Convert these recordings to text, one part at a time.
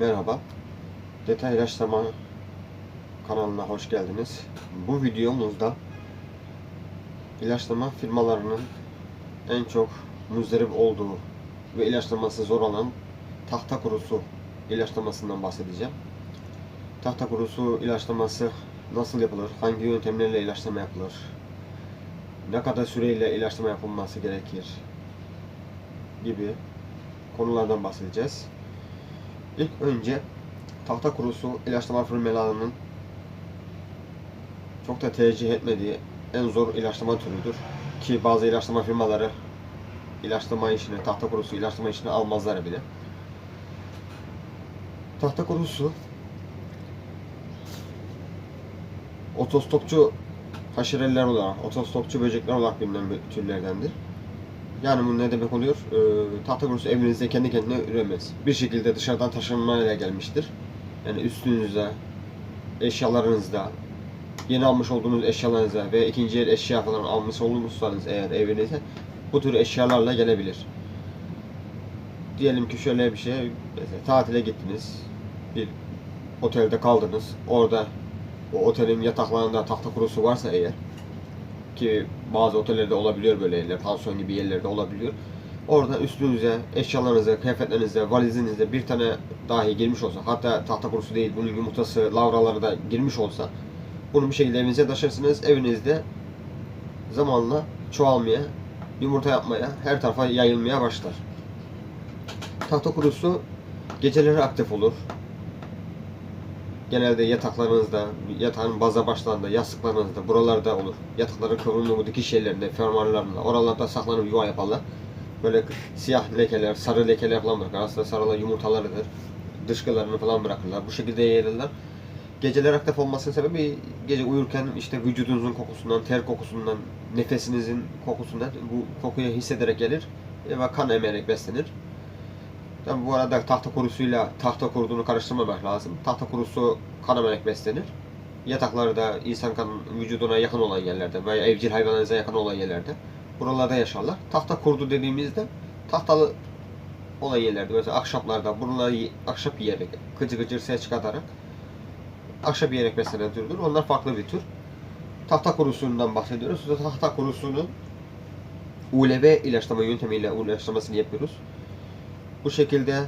Merhaba. Detay ilaçlama kanalına hoş geldiniz. Bu videomuzda ilaçlama firmalarının en çok muzdarip olduğu ve ilaçlaması zor olan tahta kurusu ilaçlamasından bahsedeceğim. Tahta kurusu ilaçlaması nasıl yapılır? Hangi yöntemlerle ilaçlama yapılır? Ne kadar süreyle ilaçlama yapılması gerekir? Gibi konulardan bahsedeceğiz. İlk önce tahta kurusu ilaçlama firmalarının çok da tercih etmediği en zor ilaçlama türüdür. Ki bazı ilaçlama firmaları ilaçlama işini, tahta kurusu ilaçlama işini almazlar bile. Tahta kurusu otostopçu haşereler olarak, otostopçu böcekler olarak bilinen bir türlerdendir. Yani bu ne demek oluyor? Ee, tahta kurusu evinizde kendi kendine üremez. Bir şekilde dışarıdan taşınmayla gelmiştir. Yani üstünüzde, eşyalarınızda, yeni almış olduğunuz eşyalarınıza ve ikinci el eşya falan almış olmuşsanız eğer evinize bu tür eşyalarla gelebilir. Diyelim ki şöyle bir şey, mesela tatile gittiniz, bir otelde kaldınız, orada o otelin yataklarında tahta kurusu varsa eğer ki bazı otellerde olabiliyor böyle yerler, pansiyon gibi yerlerde olabiliyor. Orada üstünüze, eşyalarınıza, kıyafetlerinize, valizinizde bir tane dahi girmiş olsa, hatta tahta kurusu değil, bunun yumurtası, lavraları da girmiş olsa, bunu bir şekilde evinize taşırsınız. Evinizde zamanla çoğalmaya, yumurta yapmaya, her tarafa yayılmaya başlar. Tahta kurusu geceleri aktif olur. Genelde yataklarınızda, yatağın baza başlarında, yastıklarınızda, buralarda olur. Yatakların kıvrımlı dikiş yerlerinde, fermuarlarında, oralarda saklanıp yuva yaparlar. Böyle siyah lekeler, sarı lekeler falan bırakır. Aslında sarılar yumurtalarıdır. Dışkılarını falan bırakırlar. Bu şekilde yayılırlar. Geceler aktif olmasının sebebi gece uyurken işte vücudunuzun kokusundan, ter kokusundan, nefesinizin kokusundan bu kokuyu hissederek gelir ve kan emerek beslenir. Tabi bu arada tahta kurusuyla tahta kuruduğunu karıştırmamak lazım. Tahta kurusu kan emerek beslenir. Yataklarda insan kan vücuduna yakın olan yerlerde veya evcil hayvanlarınıza yakın olan yerlerde buralarda yaşarlar. Tahta kurdu dediğimizde tahtalı olan yerlerde mesela ahşaplarda bunlar ahşap yiyerek gıcır gıcır ses çıkartarak ahşap yiyerek beslenen türdür. Onlar farklı bir tür. Tahta kurusundan bahsediyoruz. Tahta kurusunun ULV ilaçlama yöntemiyle ilaçlamasını yapıyoruz. Bu şekilde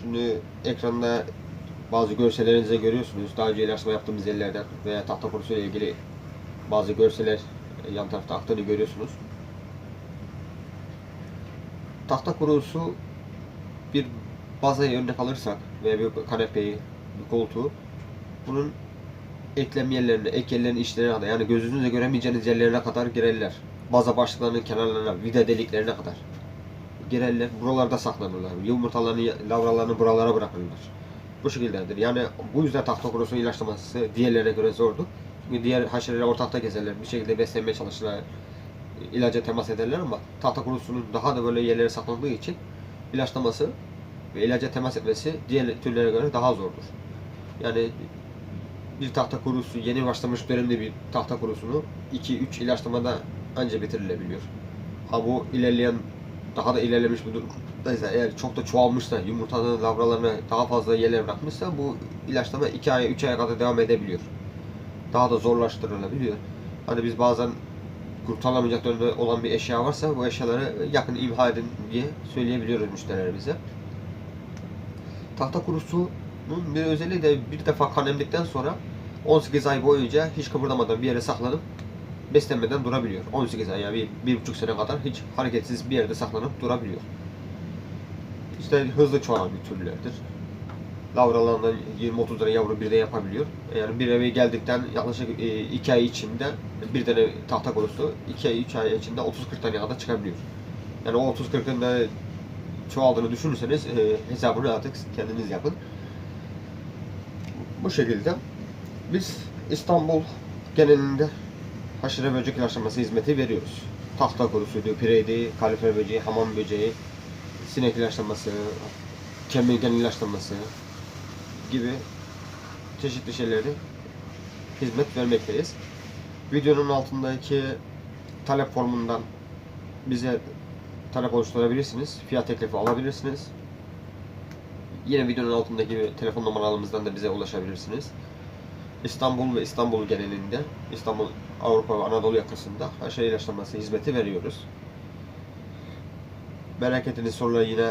şimdi ekranda bazı görsellerinizi görüyorsunuz. Daha önce ilaçlama yaptığımız yerlerden veya tahta kurusu ile ilgili bazı görseller yan tarafta aktığını görüyorsunuz. Tahta kurusu bir bazayı örnek alırsak veya bir kanepeyi, bir koltuğu bunun eklem yerlerine, ek yerlerin içlerine kadar yani gözünüzle göremeyeceğiniz yerlerine kadar girerler. Baza başlıklarının kenarlarına, vida deliklerine kadar girerler. Buralarda saklanırlar. Yumurtalarını, lavralarını buralara bırakırlar. Bu şekildedir. Yani bu yüzden tahta kurusu ilaçlaması diğerlerine göre zordur. Çünkü diğer haşereler ortakta gezerler. Bir şekilde beslenmeye çalışırlar. ilaca temas ederler ama tahta kurusunun daha da böyle yerlere saklandığı için ilaçlaması ve ilaca temas etmesi diğer türlere göre daha zordur. Yani bir tahta kurusu yeni başlamış dönemde bir tahta kurusunu 2-3 ilaçlamada anca bitirilebiliyor. Ha bu ilerleyen daha da ilerlemiş bir durumdaysa eğer çok da çoğalmışsa yumurtanın lavralarını daha fazla yerlere bırakmışsa bu ilaçlama 2 aya 3 aya kadar devam edebiliyor. Daha da zorlaştırılabiliyor. Hani biz bazen kurtarılamayacak durumda olan bir eşya varsa bu eşyaları yakın imha edin diye söyleyebiliyoruz müşterilerimize. Tahta kurusunun bir özelliği de bir defa kan emdikten sonra 18 ay boyunca hiç kıpırdamadan bir yere saklanıp beslenmeden durabiliyor. 18 ay yani bir, buçuk sene kadar hiç hareketsiz bir yerde saklanıp durabiliyor. İşte hızlı çoğalan bir türlerdir. Lavralarından 20-30 tane yavru birden yapabiliyor. Yani bir eve geldikten yaklaşık 2 ay içinde bir tane tahta kurusu 2 ay 3 ay içinde 30-40 tane kadar çıkabiliyor. Yani o 30-40'ın da çoğaldığını düşünürseniz e, hesabını artık kendiniz yapın. Bu şekilde biz İstanbul genelinde haşere böcek ilaçlaması hizmeti veriyoruz. Tahta kurusuydu, pireydi, kalifer böceği, hamam böceği, sinek ilaçlaması, kemirgen ilaçlaması gibi çeşitli şeyleri hizmet vermekteyiz. Videonun altındaki talep formundan bize talep oluşturabilirsiniz. Fiyat teklifi alabilirsiniz. Yine videonun altındaki telefon numaralarımızdan da bize ulaşabilirsiniz. İstanbul ve İstanbul genelinde, İstanbul, Avrupa ve Anadolu yakasında haşere ilaçlaması hizmeti veriyoruz. Merak ettiğiniz soruları yine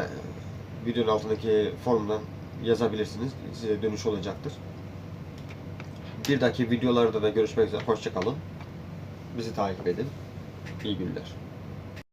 videonun altındaki forumdan yazabilirsiniz. Size dönüş olacaktır. Bir dahaki videolarda da görüşmek üzere. Hoşçakalın. Bizi takip edin. İyi günler.